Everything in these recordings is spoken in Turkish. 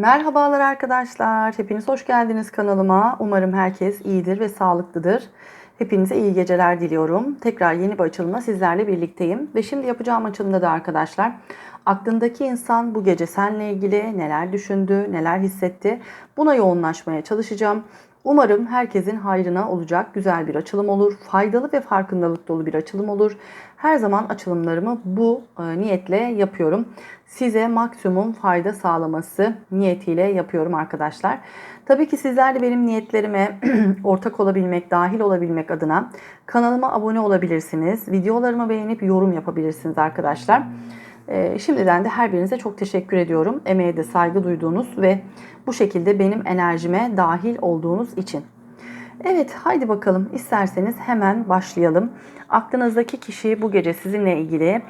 Merhabalar arkadaşlar. Hepiniz hoş geldiniz kanalıma. Umarım herkes iyidir ve sağlıklıdır. Hepinize iyi geceler diliyorum. Tekrar yeni bir açılımla sizlerle birlikteyim. Ve şimdi yapacağım açılımda da arkadaşlar aklındaki insan bu gece seninle ilgili neler düşündü, neler hissetti buna yoğunlaşmaya çalışacağım. Umarım herkesin hayrına olacak güzel bir açılım olur. Faydalı ve farkındalık dolu bir açılım olur. Her zaman açılımlarımı bu e, niyetle yapıyorum. Size maksimum fayda sağlaması niyetiyle yapıyorum arkadaşlar. Tabii ki sizler de benim niyetlerime ortak olabilmek, dahil olabilmek adına kanalıma abone olabilirsiniz. Videolarımı beğenip yorum yapabilirsiniz arkadaşlar. E, şimdiden de her birinize çok teşekkür ediyorum. Emeğe de saygı duyduğunuz ve bu şekilde benim enerjime dahil olduğunuz için. Evet haydi bakalım isterseniz hemen başlayalım. Aklınızdaki kişi bu gece sizinle ilgili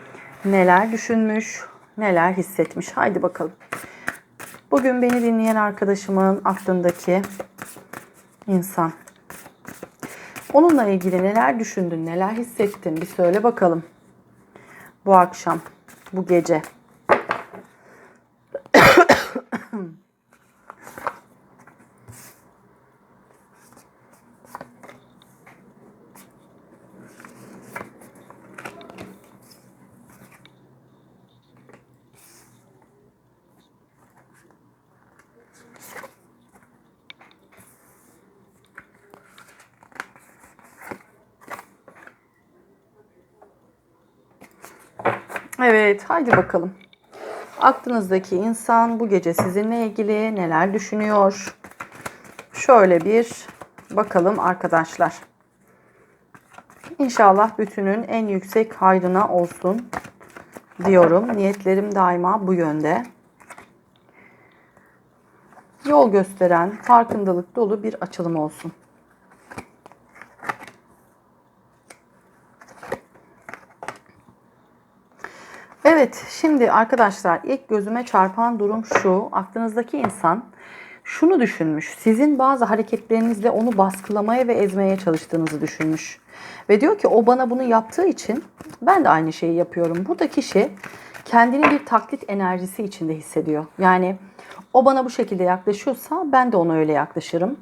neler düşünmüş, neler hissetmiş. Haydi bakalım. Bugün beni dinleyen arkadaşımın aklındaki insan. Onunla ilgili neler düşündün, neler hissettin bir söyle bakalım. Bu akşam, bu gece. Evet, haydi bakalım. Aklınızdaki insan bu gece sizinle ilgili neler düşünüyor? Şöyle bir bakalım arkadaşlar. İnşallah bütünün en yüksek hayrına olsun diyorum. Niyetlerim daima bu yönde. Yol gösteren, farkındalık dolu bir açılım olsun. Evet, şimdi arkadaşlar ilk gözüme çarpan durum şu. Aklınızdaki insan şunu düşünmüş. Sizin bazı hareketlerinizle onu baskılamaya ve ezmeye çalıştığınızı düşünmüş. Ve diyor ki o bana bunu yaptığı için ben de aynı şeyi yapıyorum. Burada kişi kendini bir taklit enerjisi içinde hissediyor. Yani o bana bu şekilde yaklaşıyorsa ben de ona öyle yaklaşırım.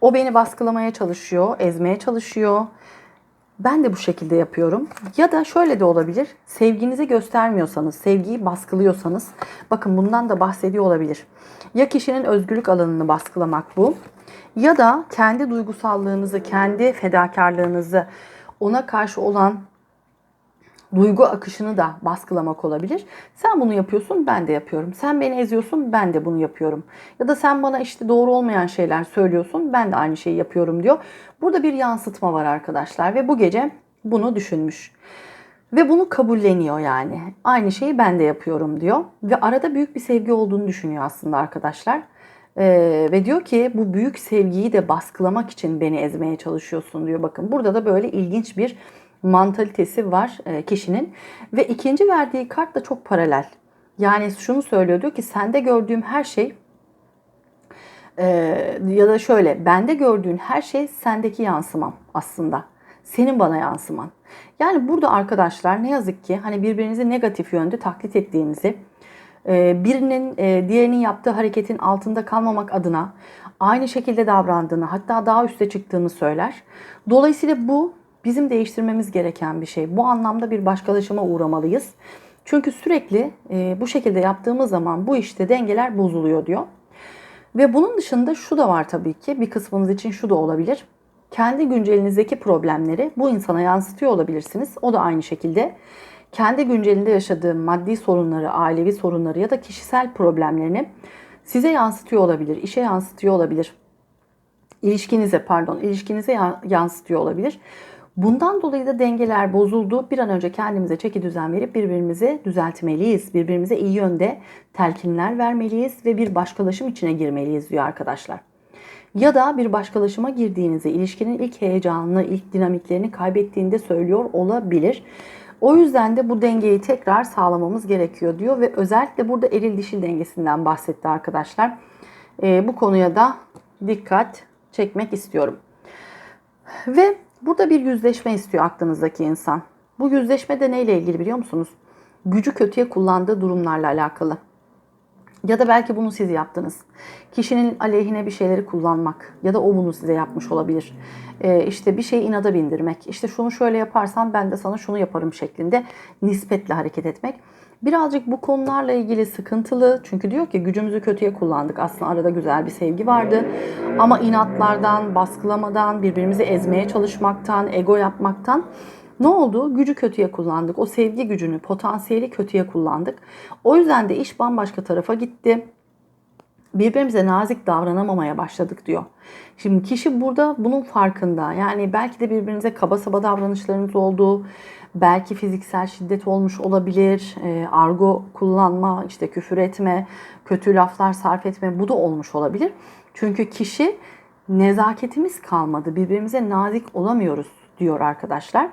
O beni baskılamaya çalışıyor, ezmeye çalışıyor ben de bu şekilde yapıyorum. Ya da şöyle de olabilir. Sevginizi göstermiyorsanız, sevgiyi baskılıyorsanız, bakın bundan da bahsediyor olabilir. Ya kişinin özgürlük alanını baskılamak bu. Ya da kendi duygusallığınızı, kendi fedakarlığınızı, ona karşı olan duygu akışını da baskılamak olabilir. Sen bunu yapıyorsun, ben de yapıyorum. Sen beni eziyorsun, ben de bunu yapıyorum. Ya da sen bana işte doğru olmayan şeyler söylüyorsun, ben de aynı şeyi yapıyorum diyor. Burada bir yansıtma var arkadaşlar ve bu gece bunu düşünmüş. Ve bunu kabulleniyor yani. Aynı şeyi ben de yapıyorum diyor. Ve arada büyük bir sevgi olduğunu düşünüyor aslında arkadaşlar. Ee, ve diyor ki bu büyük sevgiyi de baskılamak için beni ezmeye çalışıyorsun diyor. Bakın burada da böyle ilginç bir mantalitesi var e, kişinin. Ve ikinci verdiği kart da çok paralel. Yani şunu söylüyor diyor ki sende gördüğüm her şey e, ya da şöyle bende gördüğün her şey sendeki yansımam aslında. Senin bana yansıman. Yani burada arkadaşlar ne yazık ki hani birbirinizi negatif yönde taklit ettiğinizi, e, birinin diğerinin yaptığı hareketin altında kalmamak adına aynı şekilde davrandığını hatta daha üste çıktığını söyler. Dolayısıyla bu bizim değiştirmemiz gereken bir şey. Bu anlamda bir başkalaşıma uğramalıyız. Çünkü sürekli e, bu şekilde yaptığımız zaman bu işte dengeler bozuluyor diyor. Ve bunun dışında şu da var tabii ki bir kısmınız için şu da olabilir. Kendi güncelinizdeki problemleri bu insana yansıtıyor olabilirsiniz. O da aynı şekilde kendi güncelinde yaşadığı maddi sorunları, ailevi sorunları ya da kişisel problemlerini size yansıtıyor olabilir, işe yansıtıyor olabilir. İlişkinize pardon, ilişkinize yansıtıyor olabilir. Bundan dolayı da dengeler bozuldu. Bir an önce kendimize çeki düzen verip birbirimizi düzeltmeliyiz. Birbirimize iyi yönde telkinler vermeliyiz ve bir başkalaşım içine girmeliyiz diyor arkadaşlar. Ya da bir başkalaşıma girdiğinizi, ilişkinin ilk heyecanını, ilk dinamiklerini kaybettiğinde söylüyor olabilir. O yüzden de bu dengeyi tekrar sağlamamız gerekiyor diyor ve özellikle burada eril dişil dengesinden bahsetti arkadaşlar. E, bu konuya da dikkat çekmek istiyorum. Ve Burada bir yüzleşme istiyor aklınızdaki insan. Bu yüzleşme de neyle ilgili biliyor musunuz? Gücü kötüye kullandığı durumlarla alakalı. Ya da belki bunu siz yaptınız. Kişinin aleyhine bir şeyleri kullanmak ya da o bunu size yapmış olabilir. Ee, işte bir şeyi inada bindirmek. İşte şunu şöyle yaparsan ben de sana şunu yaparım şeklinde nispetle hareket etmek. Birazcık bu konularla ilgili sıkıntılı. Çünkü diyor ki gücümüzü kötüye kullandık. Aslında arada güzel bir sevgi vardı. Ama inatlardan, baskılamadan, birbirimizi ezmeye çalışmaktan, ego yapmaktan ne oldu? Gücü kötüye kullandık. O sevgi gücünü, potansiyeli kötüye kullandık. O yüzden de iş bambaşka tarafa gitti. Birbirimize nazik davranamamaya başladık diyor. Şimdi kişi burada bunun farkında. Yani belki de birbirinize kaba saba davranışlarınız oldu. Belki fiziksel şiddet olmuş olabilir. E, argo kullanma, işte küfür etme, kötü laflar sarf etme bu da olmuş olabilir. Çünkü kişi nezaketimiz kalmadı. Birbirimize nazik olamıyoruz diyor arkadaşlar.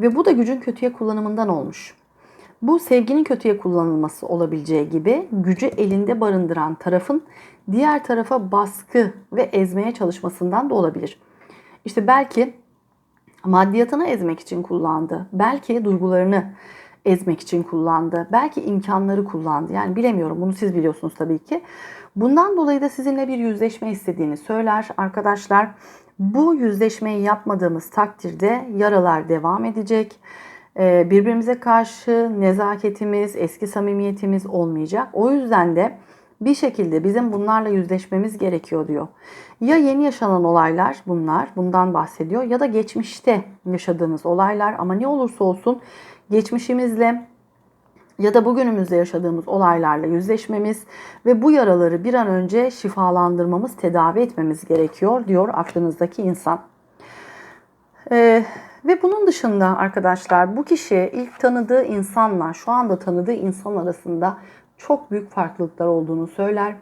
Ve bu da gücün kötüye kullanımından olmuş. Bu sevginin kötüye kullanılması olabileceği gibi gücü elinde barındıran tarafın diğer tarafa baskı ve ezmeye çalışmasından da olabilir. İşte belki maddiyatını ezmek için kullandı. Belki duygularını ezmek için kullandı. Belki imkanları kullandı. Yani bilemiyorum bunu siz biliyorsunuz tabii ki. Bundan dolayı da sizinle bir yüzleşme istediğini söyler arkadaşlar. Bu yüzleşmeyi yapmadığımız takdirde yaralar devam edecek. Ee, birbirimize karşı nezaketimiz, eski samimiyetimiz olmayacak. O yüzden de bir şekilde bizim bunlarla yüzleşmemiz gerekiyor diyor. Ya yeni yaşanan olaylar bunlar, bundan bahsediyor ya da geçmişte yaşadığınız olaylar ama ne olursa olsun geçmişimizle ya da bugünümüzde yaşadığımız olaylarla yüzleşmemiz ve bu yaraları bir an önce şifalandırmamız, tedavi etmemiz gerekiyor diyor aklınızdaki insan. Ee, ve bunun dışında arkadaşlar bu kişi ilk tanıdığı insanla şu anda tanıdığı insan arasında çok büyük farklılıklar olduğunu söyler.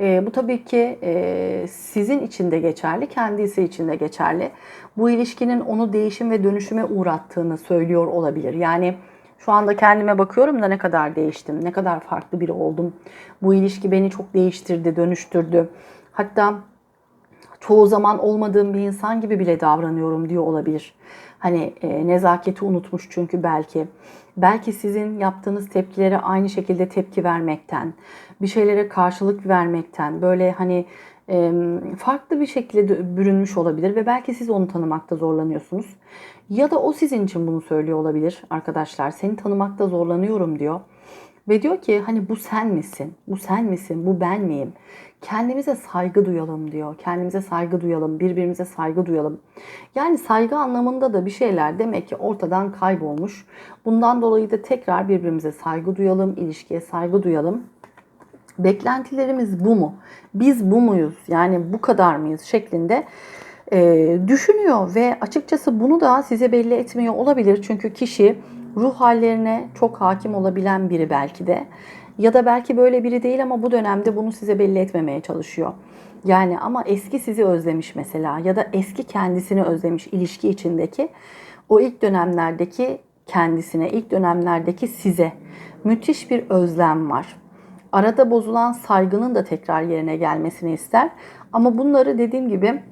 E, bu tabii ki e, sizin için de geçerli, kendisi için de geçerli. Bu ilişkinin onu değişim ve dönüşüme uğrattığını söylüyor olabilir. Yani şu anda kendime bakıyorum da ne kadar değiştim, ne kadar farklı biri oldum. Bu ilişki beni çok değiştirdi, dönüştürdü. Hatta çoğu zaman olmadığım bir insan gibi bile davranıyorum diyor olabilir. Hani e, nezaketi unutmuş çünkü belki. Belki sizin yaptığınız tepkilere aynı şekilde tepki vermekten, bir şeylere karşılık vermekten, böyle hani e, farklı bir şekilde bürünmüş olabilir ve belki siz onu tanımakta zorlanıyorsunuz. Ya da o sizin için bunu söylüyor olabilir arkadaşlar. Seni tanımakta zorlanıyorum diyor. Ve diyor ki hani bu sen misin? Bu sen misin? Bu ben miyim? Kendimize saygı duyalım diyor. Kendimize saygı duyalım, birbirimize saygı duyalım. Yani saygı anlamında da bir şeyler demek ki ortadan kaybolmuş. Bundan dolayı da tekrar birbirimize saygı duyalım, ilişkiye saygı duyalım. Beklentilerimiz bu mu? Biz bu muyuz? Yani bu kadar mıyız şeklinde e, düşünüyor ve açıkçası bunu da size belli etmiyor olabilir. Çünkü kişi ruh hallerine çok hakim olabilen biri belki de. Ya da belki böyle biri değil ama bu dönemde bunu size belli etmemeye çalışıyor. Yani ama eski sizi özlemiş mesela ya da eski kendisini özlemiş ilişki içindeki o ilk dönemlerdeki kendisine, ilk dönemlerdeki size müthiş bir özlem var. Arada bozulan saygının da tekrar yerine gelmesini ister. Ama bunları dediğim gibi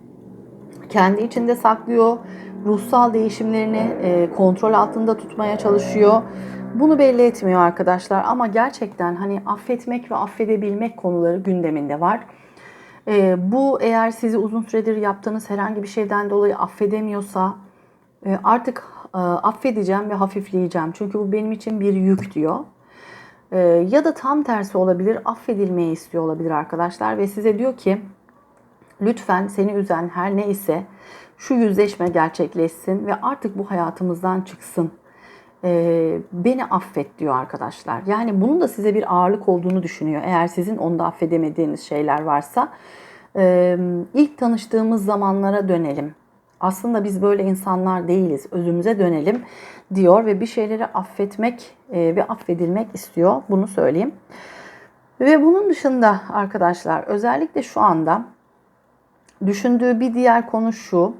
kendi içinde saklıyor. Ruhsal değişimlerini kontrol altında tutmaya çalışıyor. Bunu belli etmiyor arkadaşlar ama gerçekten hani affetmek ve affedebilmek konuları gündeminde var. E, bu eğer sizi uzun süredir yaptığınız herhangi bir şeyden dolayı affedemiyorsa e, artık e, affedeceğim ve hafifleyeceğim. Çünkü bu benim için bir yük diyor. E, ya da tam tersi olabilir affedilmeyi istiyor olabilir arkadaşlar ve size diyor ki lütfen seni üzen her neyse şu yüzleşme gerçekleşsin ve artık bu hayatımızdan çıksın e, beni affet diyor arkadaşlar. Yani bunun da size bir ağırlık olduğunu düşünüyor. Eğer sizin onda affedemediğiniz şeyler varsa e, ilk tanıştığımız zamanlara dönelim. Aslında biz böyle insanlar değiliz. Özümüze dönelim diyor ve bir şeyleri affetmek e, ve affedilmek istiyor. Bunu söyleyeyim. Ve bunun dışında arkadaşlar özellikle şu anda düşündüğü bir diğer konu şu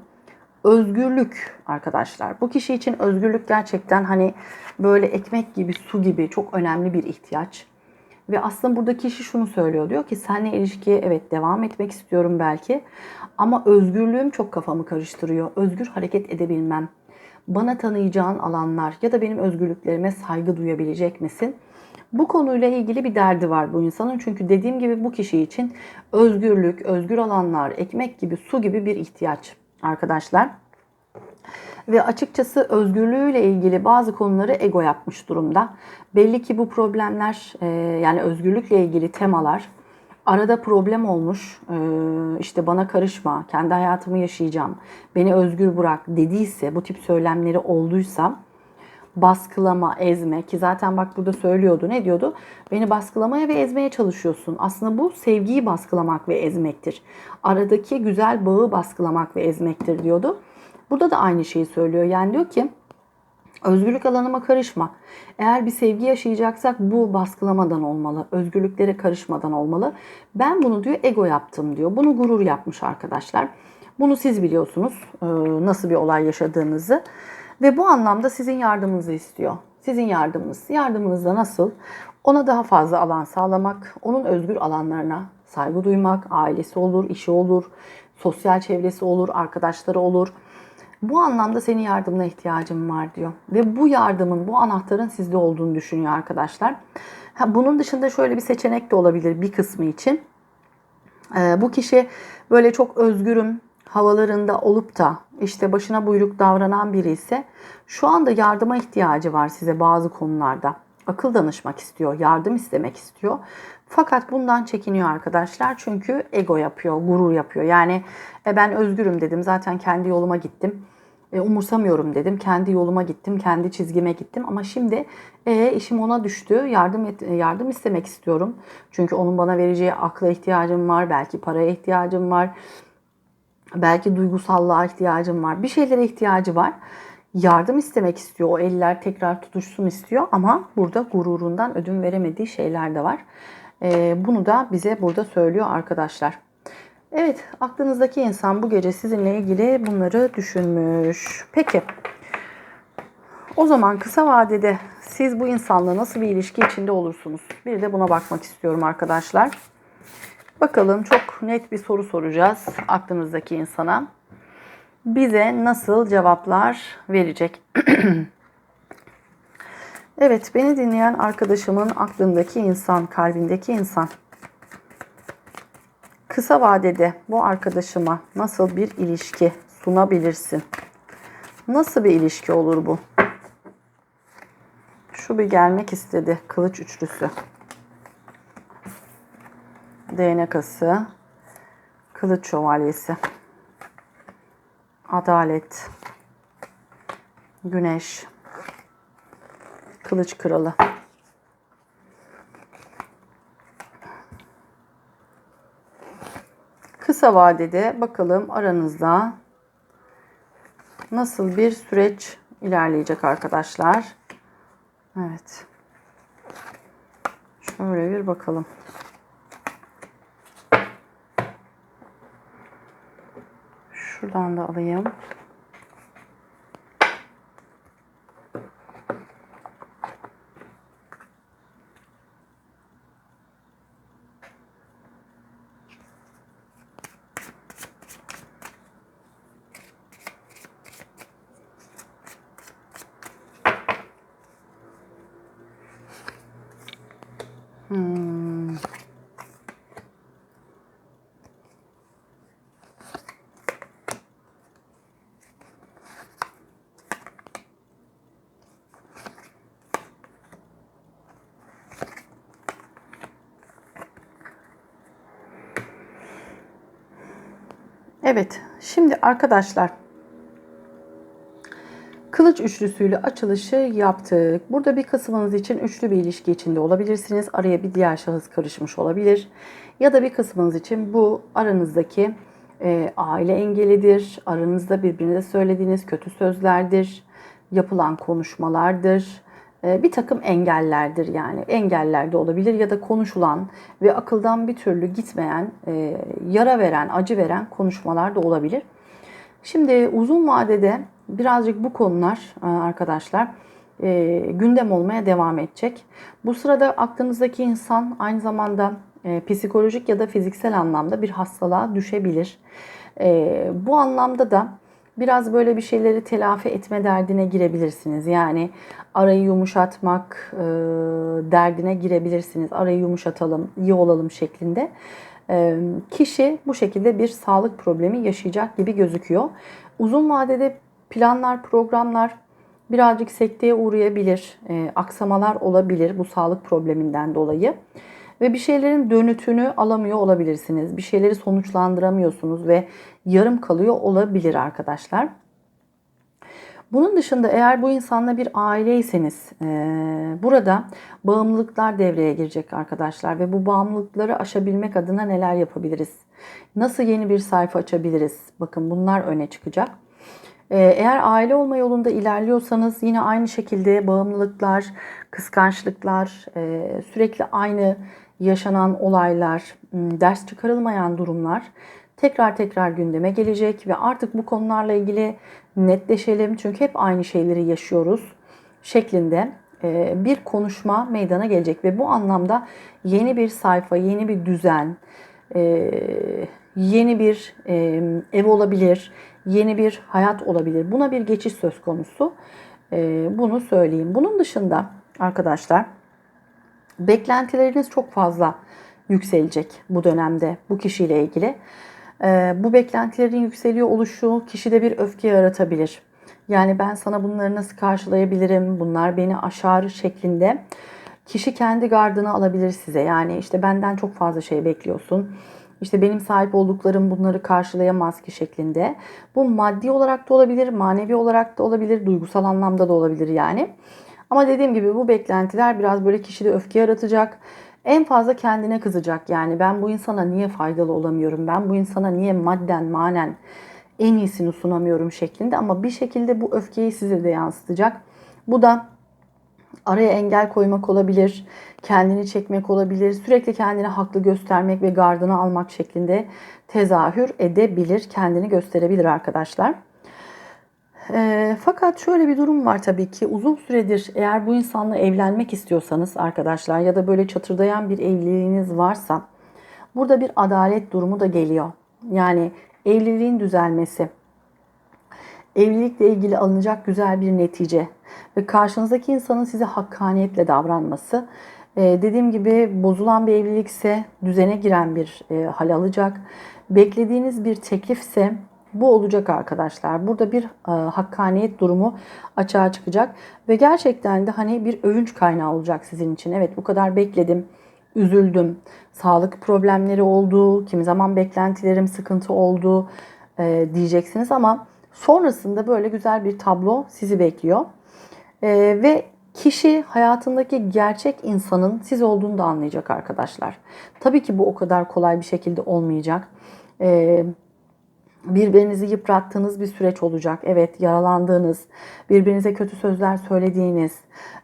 özgürlük arkadaşlar. Bu kişi için özgürlük gerçekten hani böyle ekmek gibi, su gibi çok önemli bir ihtiyaç. Ve aslında burada kişi şunu söylüyor. Diyor ki seninle ilişkiye evet devam etmek istiyorum belki. Ama özgürlüğüm çok kafamı karıştırıyor. Özgür hareket edebilmem. Bana tanıyacağın alanlar ya da benim özgürlüklerime saygı duyabilecek misin? Bu konuyla ilgili bir derdi var bu insanın. Çünkü dediğim gibi bu kişi için özgürlük, özgür alanlar, ekmek gibi, su gibi bir ihtiyaç arkadaşlar. Ve açıkçası özgürlüğüyle ilgili bazı konuları ego yapmış durumda. Belli ki bu problemler e, yani özgürlükle ilgili temalar arada problem olmuş. E, işte bana karışma, kendi hayatımı yaşayacağım, beni özgür bırak dediyse, bu tip söylemleri olduysa baskılama, ezme ki zaten bak burada söylüyordu. Ne diyordu? Beni baskılamaya ve ezmeye çalışıyorsun. Aslında bu sevgiyi baskılamak ve ezmektir. Aradaki güzel bağı baskılamak ve ezmektir diyordu. Burada da aynı şeyi söylüyor. Yani diyor ki özgürlük alanıma karışma. Eğer bir sevgi yaşayacaksak bu baskılamadan olmalı. Özgürlüklere karışmadan olmalı. Ben bunu diyor ego yaptım diyor. Bunu gurur yapmış arkadaşlar. Bunu siz biliyorsunuz nasıl bir olay yaşadığınızı. Ve bu anlamda sizin yardımınızı istiyor. Sizin yardımınız. Yardımınız da nasıl? Ona daha fazla alan sağlamak, onun özgür alanlarına saygı duymak, ailesi olur, işi olur, sosyal çevresi olur, arkadaşları olur. Bu anlamda senin yardımına ihtiyacım var diyor. Ve bu yardımın, bu anahtarın sizde olduğunu düşünüyor arkadaşlar. Ha, bunun dışında şöyle bir seçenek de olabilir bir kısmı için. Ee, bu kişi böyle çok özgürüm, havalarında olup da işte başına buyruk davranan biri ise şu anda yardıma ihtiyacı var size bazı konularda. Akıl danışmak istiyor, yardım istemek istiyor. Fakat bundan çekiniyor arkadaşlar çünkü ego yapıyor, gurur yapıyor. Yani e, ben özgürüm dedim, zaten kendi yoluma gittim. E, umursamıyorum dedim, kendi yoluma gittim, kendi çizgime gittim. Ama şimdi e, işim ona düştü, yardım et, yardım istemek istiyorum. Çünkü onun bana vereceği akla ihtiyacım var, belki paraya ihtiyacım var Belki duygusallığa ihtiyacım var. Bir şeylere ihtiyacı var. Yardım istemek istiyor. O eller tekrar tutuşsun istiyor ama burada gururundan ödün veremediği şeyler de var. Ee, bunu da bize burada söylüyor arkadaşlar. Evet, aklınızdaki insan bu gece sizinle ilgili bunları düşünmüş. Peki. O zaman kısa vadede siz bu insanla nasıl bir ilişki içinde olursunuz? Bir de buna bakmak istiyorum arkadaşlar. Bakalım çok net bir soru soracağız aklınızdaki insana. Bize nasıl cevaplar verecek? evet, beni dinleyen arkadaşımın aklındaki insan, kalbindeki insan. Kısa vadede bu arkadaşıma nasıl bir ilişki sunabilirsin? Nasıl bir ilişki olur bu? Şu bir gelmek istedi. Kılıç üçlüsü değnekası, kılıç şövalyesi, adalet, güneş, kılıç kralı. Kısa vadede bakalım aranızda nasıl bir süreç ilerleyecek arkadaşlar. Evet. Şöyle bir bakalım. Şuradan da alayım. Evet, şimdi arkadaşlar kılıç üçlüsüyle açılışı yaptık. Burada bir kısmınız için üçlü bir ilişki içinde olabilirsiniz. Araya bir diğer şahıs karışmış olabilir. Ya da bir kısmınız için bu aranızdaki e, aile engelidir. Aranızda birbirinize söylediğiniz kötü sözlerdir. Yapılan konuşmalardır bir takım engellerdir yani. Engeller de olabilir ya da konuşulan ve akıldan bir türlü gitmeyen, e, yara veren, acı veren konuşmalar da olabilir. Şimdi uzun vadede birazcık bu konular e, arkadaşlar gündem olmaya devam edecek. Bu sırada aklınızdaki insan aynı zamanda psikolojik ya da fiziksel anlamda bir hastalığa düşebilir. Bu anlamda da biraz böyle bir şeyleri telafi etme derdine girebilirsiniz. Yani arayı yumuşatmak e, derdine girebilirsiniz. Arayı yumuşatalım, iyi olalım şeklinde. E, kişi bu şekilde bir sağlık problemi yaşayacak gibi gözüküyor. Uzun vadede planlar, programlar birazcık sekteye uğrayabilir. E, aksamalar olabilir bu sağlık probleminden dolayı. Ve bir şeylerin dönütünü alamıyor olabilirsiniz. Bir şeyleri sonuçlandıramıyorsunuz ve yarım kalıyor olabilir arkadaşlar. Bunun dışında eğer bu insanla bir aileyseniz e, burada bağımlılıklar devreye girecek arkadaşlar ve bu bağımlılıkları aşabilmek adına neler yapabiliriz? Nasıl yeni bir sayfa açabiliriz? Bakın bunlar öne çıkacak. E, eğer aile olma yolunda ilerliyorsanız yine aynı şekilde bağımlılıklar, kıskançlıklar, e, sürekli aynı yaşanan olaylar, ders çıkarılmayan durumlar tekrar tekrar gündeme gelecek ve artık bu konularla ilgili netleşelim çünkü hep aynı şeyleri yaşıyoruz şeklinde e, bir konuşma meydana gelecek ve bu anlamda yeni bir sayfa, yeni bir düzen, e, yeni bir e, ev olabilir, yeni bir hayat olabilir. Buna bir geçiş söz konusu. Bunu söyleyeyim. Bunun dışında arkadaşlar beklentileriniz çok fazla yükselecek bu dönemde bu kişiyle ilgili. Ee, bu beklentilerin yükseliyor oluşu kişide bir öfke yaratabilir. Yani ben sana bunları nasıl karşılayabilirim, bunlar beni aşar şeklinde kişi kendi gardını alabilir size. Yani işte benden çok fazla şey bekliyorsun. İşte benim sahip olduklarım bunları karşılayamaz ki şeklinde. Bu maddi olarak da olabilir, manevi olarak da olabilir, duygusal anlamda da olabilir yani. Ama dediğim gibi bu beklentiler biraz böyle kişide öfke yaratacak. En fazla kendine kızacak yani ben bu insana niye faydalı olamıyorum? Ben bu insana niye madden manen en iyisini sunamıyorum şeklinde ama bir şekilde bu öfkeyi size de yansıtacak. Bu da araya engel koymak olabilir, kendini çekmek olabilir, sürekli kendini haklı göstermek ve gardını almak şeklinde tezahür edebilir, kendini gösterebilir arkadaşlar. E, fakat şöyle bir durum var tabii ki uzun süredir eğer bu insanla evlenmek istiyorsanız arkadaşlar ya da böyle çatırdayan bir evliliğiniz varsa burada bir adalet durumu da geliyor. Yani evliliğin düzelmesi, evlilikle ilgili alınacak güzel bir netice ve karşınızdaki insanın size hakkaniyetle davranması. Ee, dediğim gibi bozulan bir evlilikse düzene giren bir e, hal alacak. Beklediğiniz bir teklifse bu olacak arkadaşlar. Burada bir e, hakkaniyet durumu açığa çıkacak ve gerçekten de hani bir övünç kaynağı olacak sizin için. Evet bu kadar bekledim, üzüldüm, sağlık problemleri oldu, kimi zaman beklentilerim sıkıntı oldu e, diyeceksiniz ama sonrasında böyle güzel bir tablo sizi bekliyor. E, ve kişi hayatındaki gerçek insanın siz olduğunu da anlayacak arkadaşlar. Tabii ki bu o kadar kolay bir şekilde olmayacak. Eee birbirinizi yıprattığınız bir süreç olacak. Evet yaralandığınız, birbirinize kötü sözler söylediğiniz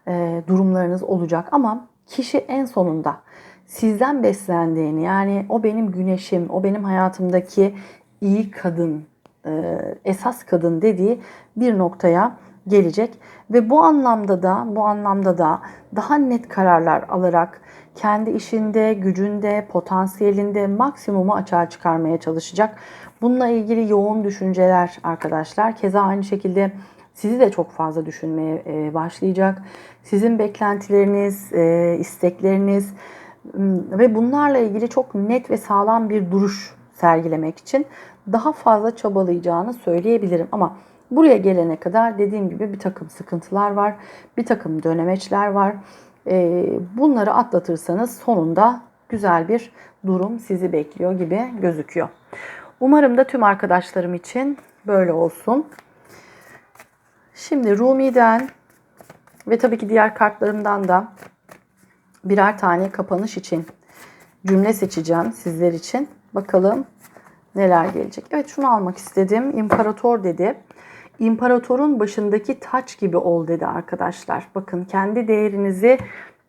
e, durumlarınız olacak. Ama kişi en sonunda sizden beslendiğini yani o benim güneşim, o benim hayatımdaki iyi kadın, e, esas kadın dediği bir noktaya gelecek ve bu anlamda da bu anlamda da daha net kararlar alarak kendi işinde, gücünde, potansiyelinde maksimumu açığa çıkarmaya çalışacak. Bununla ilgili yoğun düşünceler arkadaşlar. Keza aynı şekilde sizi de çok fazla düşünmeye e, başlayacak. Sizin beklentileriniz, e, istekleriniz ve bunlarla ilgili çok net ve sağlam bir duruş sergilemek için daha fazla çabalayacağını söyleyebilirim. Ama buraya gelene kadar dediğim gibi bir takım sıkıntılar var, bir takım dönemeçler var. E, bunları atlatırsanız sonunda güzel bir durum sizi bekliyor gibi gözüküyor. Umarım da tüm arkadaşlarım için böyle olsun. Şimdi Rumi'den ve tabii ki diğer kartlarımdan da birer tane kapanış için cümle seçeceğim sizler için. Bakalım neler gelecek. Evet şunu almak istedim. İmparator dedi. İmparatorun başındaki taç gibi ol dedi arkadaşlar. Bakın kendi değerinizi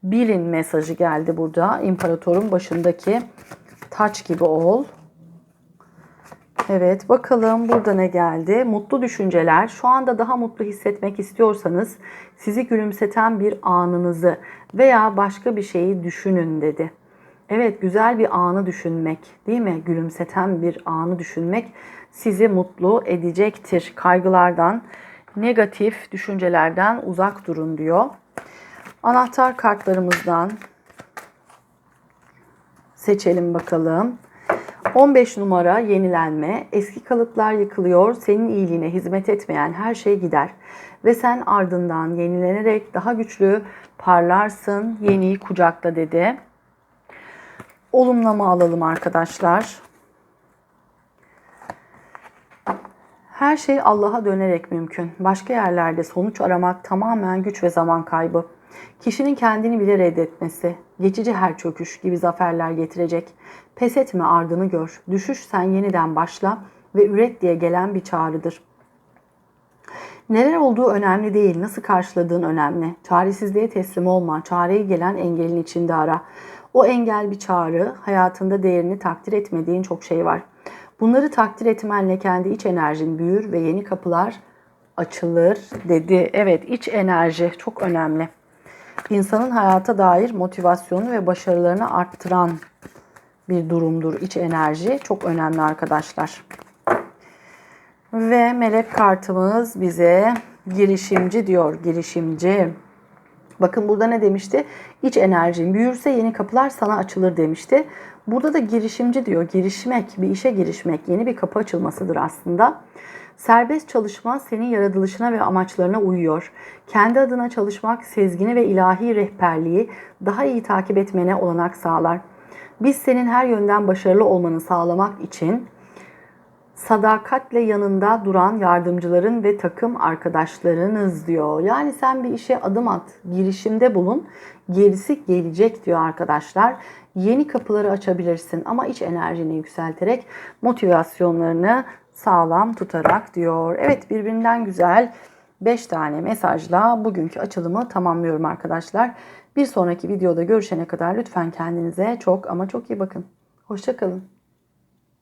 bilin mesajı geldi burada. İmparatorun başındaki taç gibi ol. Evet bakalım burada ne geldi? Mutlu düşünceler. Şu anda daha mutlu hissetmek istiyorsanız sizi gülümseten bir anınızı veya başka bir şeyi düşünün dedi. Evet güzel bir anı düşünmek değil mi? Gülümseten bir anı düşünmek sizi mutlu edecektir. Kaygılardan, negatif düşüncelerden uzak durun diyor. Anahtar kartlarımızdan seçelim bakalım. 15 numara yenilenme. Eski kalıplar yıkılıyor. Senin iyiliğine hizmet etmeyen her şey gider. Ve sen ardından yenilenerek daha güçlü parlarsın. Yeniyi kucakla dedi. Olumlama alalım arkadaşlar. Her şey Allah'a dönerek mümkün. Başka yerlerde sonuç aramak tamamen güç ve zaman kaybı. Kişinin kendini bile reddetmesi, geçici her çöküş gibi zaferler getirecek. Pes etme ardını gör. Düşüş sen yeniden başla ve üret diye gelen bir çağrıdır. Neler olduğu önemli değil, nasıl karşıladığın önemli. Çaresizliğe teslim olma, çareyi gelen engelin içinde ara. O engel bir çağrı, hayatında değerini takdir etmediğin çok şey var. Bunları takdir etmenle kendi iç enerjin büyür ve yeni kapılar açılır dedi. Evet iç enerji çok önemli. İnsanın hayata dair motivasyonu ve başarılarını arttıran bir durumdur iç enerji. Çok önemli arkadaşlar. Ve melek kartımız bize girişimci diyor. Girişimci. Bakın burada ne demişti? İç enerjin büyürse yeni kapılar sana açılır demişti. Burada da girişimci diyor. Girişmek, bir işe girişmek, yeni bir kapı açılmasıdır aslında. Serbest çalışma senin yaratılışına ve amaçlarına uyuyor. Kendi adına çalışmak sezgini ve ilahi rehberliği daha iyi takip etmene olanak sağlar. Biz senin her yönden başarılı olmanı sağlamak için sadakatle yanında duran yardımcıların ve takım arkadaşlarınız diyor. Yani sen bir işe adım at, girişimde bulun, gerisi gelecek diyor arkadaşlar. Yeni kapıları açabilirsin ama iç enerjini yükselterek motivasyonlarını sağlam tutarak diyor. Evet birbirinden güzel 5 tane mesajla bugünkü açılımı tamamlıyorum arkadaşlar. Bir sonraki videoda görüşene kadar lütfen kendinize çok ama çok iyi bakın. Hoşçakalın.